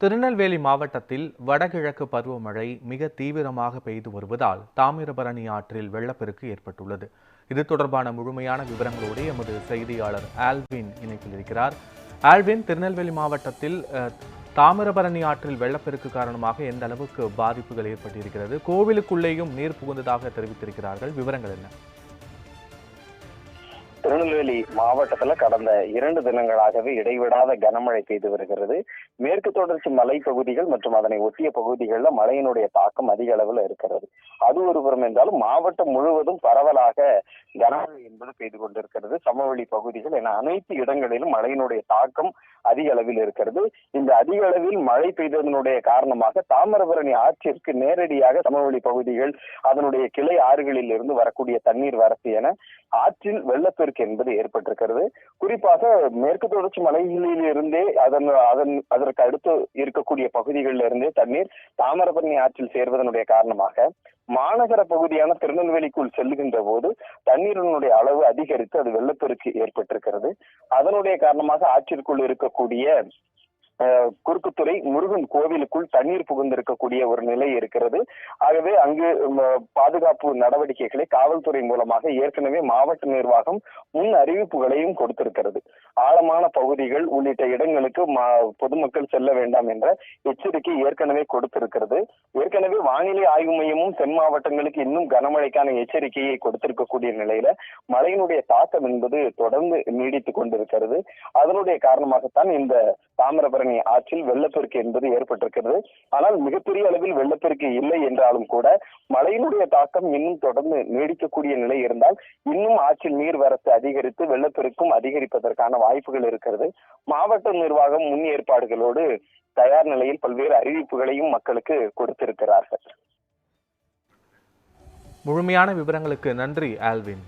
திருநெல்வேலி மாவட்டத்தில் வடகிழக்கு பருவமழை மிக தீவிரமாக பெய்து வருவதால் தாமிரபரணி ஆற்றில் வெள்ளப்பெருக்கு ஏற்பட்டுள்ளது. இது தொடர்பான முழுமையான விவரங்களோடு எமது செய்தியாளர் ஆல்வின் இணைப்பில் இருக்கிறார். ஆல்வின் திருநெல்வேலி மாவட்டத்தில் தாமிரபரணி ஆற்றில் வெள்ளப்பெருக்கு காரணமாக எந்த அளவுக்கு பாதிப்புகள் ஏற்பட்டிருக்கிறது? கோவிலுக்குள்ளேயும் நீர் புகுந்ததாக தெரிவித்திருக்கிறார்கள். விவரங்கள் என்ன? திருநெல்வேலி மாவட்டத்துல கடந்த இரண்டு தினங்களாகவே இடைவிடாத கனமழை பெய்து வருகிறது. மேற்கு தொடர்ச்சி மலைப்பகுதிகள் மற்றும் அதனை ஒட்டிய பகுதிகளில் மழையினுடைய தாக்கம் அதிக அளவில் இருக்கிறது. அது ஒரு புறம் என்றாலும் மாவட்டம் முழுவதும் பரவலாக கனமழை என்பது பெய்து கொண்டிருக்கிறது. சமவெளி பகுதிகள் என அனைத்து இடங்களிலும் மழையினுடைய தாக்கம் அதிக அளவில் இருக்கிறது. இந்த அதிக அளவில் மழை பெய்ததனுடைய காரணமாக தாமிரபரணி ஆற்றிற்கு நேரடியாக சமவெளி பகுதிகள் அதனுடைய கிளை ஆறுகளில் இருந்து வரக்கூடிய தண்ணீர் வரத்து என ஆற்றில் வெள்ளப்பெருக்கு என்பது ஏற்பட்டிருக்கிறது. குறிப்பாக மேற்கு தொடர்ச்சி மலைகளில் இருந்தே அதன் அதன் அதற்கு அடுத்து இருக்கக்கூடிய பகுதிகளில் இருந்தே தண்ணீர் தாமிரபரணி ஆற்றில் சேர்வதனுடைய காரணமாக மாநகர பகுதியான திருநெல்வேலிக்குள் செல்லுகின்ற போது தண்ணீரினுடைய அளவு அதிகரித்து அது வெள்ளப்பெருக்கு ஏற்பட்டிருக்கிறது. அதனுடைய காரணமாக ஆற்றிற்குள் இருக்கக்கூடிய குறுக்குத்துறை முருகன் கோவிலுக்குள் தண்ணீர் புகுந்திருக்கக்கூடிய ஒரு நிலை இருக்கிறது. ஆகவே அங்கு பாதுகாப்பு நடவடிக்கைகளை காவல்துறை மூலமாக ஏற்கனவே மாவட்ட நிர்வாகம் முன் அறிவிப்புகளையும் கொடுத்திருக்கிறது. ஆழமான பகுதிகள் உள்ளிட்ட இடங்களுக்கு பொதுமக்கள் செல்ல வேண்டாம் என்ற எச்சரிக்கை ஏற்கனவே கொடுத்திருக்கிறது. ஏற்கனவே வானிலை ஆய்வு மையமும் தென் மாவட்டங்களுக்கு இன்னும் கனமழைக்கான எச்சரிக்கையை கொடுத்திருக்கக்கூடிய நிலையில மழையினுடைய தாக்கம் என்பது தொடர்ந்து நீடித்துக் கொண்டிருக்கிறது. அதனுடைய காரணமாகத்தான் இந்த தாமிரபரணி ஆற்றில் வெள்ளப்பெருக்கு என்பது ஏற்பட்டிருக்கிறது. ஆனால் மிகப்பெரிய அளவில் வெள்ளப்பெருக்கு இல்லை என்றாலும் கூட மழையினுடைய தாக்கம் இன்னும் தொடர்ந்து நீடிக்கக்கூடிய நிலை இருந்தால் இன்னும் ஆற்றில் நீர்வரத்து அதிகரித்து வெள்ளப்பெருக்கும் அதிகரிப்பதற்கான வாய்ப்புகள் இருக்கிறது. மாவட்ட நிர்வாகம் முன் ஏற்பாடுகளோடு தயார் நிலையில் பல்வேறு அறிவிப்புகளையும் மக்களுக்கு கொடுத்திருக்கிறார்கள். முழுமையான விவரங்களுக்கு நன்றி ஆல்வின்.